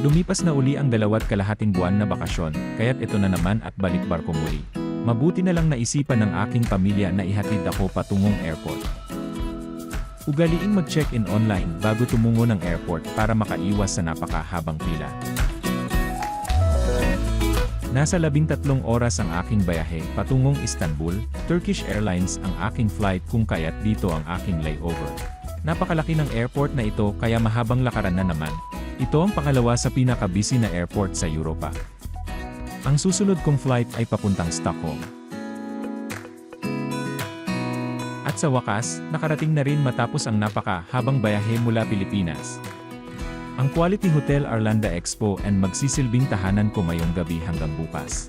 Lumipas na uli ang dalawat kalahating buwan na bakasyon, kaya't ito na naman at balik barko muli. Mabuti na lang naisipan ng aking pamilya na ihatid ako patungong airport. Ugaliing mag-check-in online bago tumungo ng airport para makaiwas sa napakahabang pila. Nasa labing tatlong oras ang aking bayahe patungong Istanbul, Turkish Airlines ang aking flight kung kaya't dito ang aking layover. Napakalaki ng airport na ito kaya mahabang lakaran na naman. Ito ang pangalawa sa pinaka-busy na airport sa Europa. Ang susunod kong flight ay papuntang Stockholm. At sa wakas, nakarating na rin matapos ang napaka-habang bayahe mula Pilipinas. Ang Quality Hotel Arlanda Expo and magsisilbing tahanan ko mayong gabi hanggang bukas.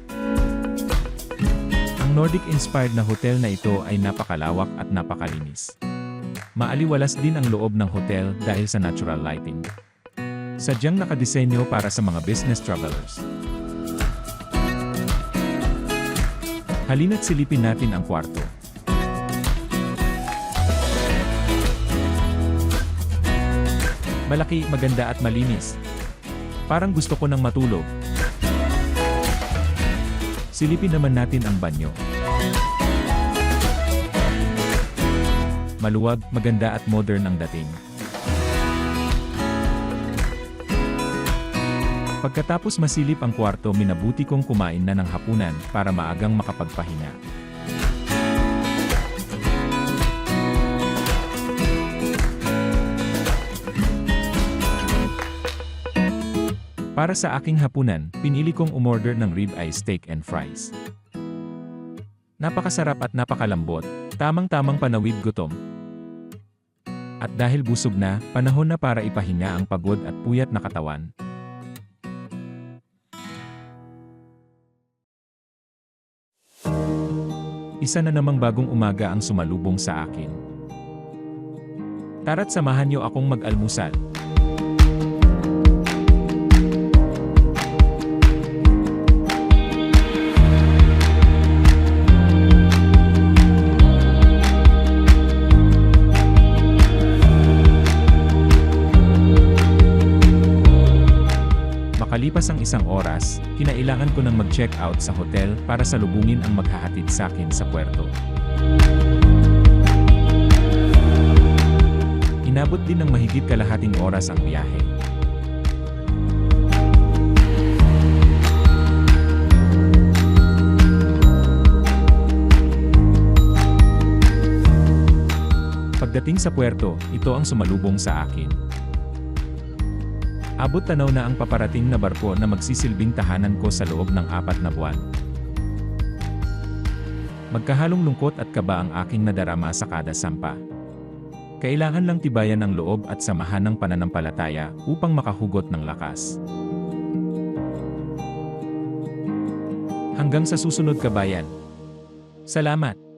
Ang Nordic-inspired na hotel na ito ay napakalawak at napakalinis. Maaliwalas din ang loob ng hotel dahil sa natural lighting. Sadyang nakadisenyo para sa mga business travelers. Halina't silipin natin ang kwarto. Malaki, maganda at malinis. Parang gusto ko nang matulog. Silipin naman natin ang banyo. Maluwag, maganda at modern ang dating. Pagkatapos masilip ang kwarto minabuti kong kumain na ng hapunan para maagang makapagpahinga. Para sa aking hapunan, pinili kong umorder ng ribeye steak and fries. Napakasarap at napakalambot, tamang-tamang panawid gutom. At dahil busog na, panahon na para ipahinga ang pagod at puyat na katawan. Isa na namang bagong umaga ang sumalubong sa akin. Tara't samahan niyo akong mag-almusal. Makalipas ang isang oras, kinailangan ko nang mag-check out sa hotel para salubungin ang maghahatid sa akin sa puerto. Inabot din ng mahigit kalahating oras ang biyahe. Pagdating sa puerto, ito ang sumalubong sa akin. Abot tanaw na ang paparating na barko na magsisilbing tahanan ko sa loob ng apat na buwan. Magkahalong lungkot at kaba ang aking nadarama sa kada sampa. Kailangan lang tibayan ng loob at samahan ng pananampalataya upang makahugot ng lakas. Hanggang sa susunod kabayan. Salamat!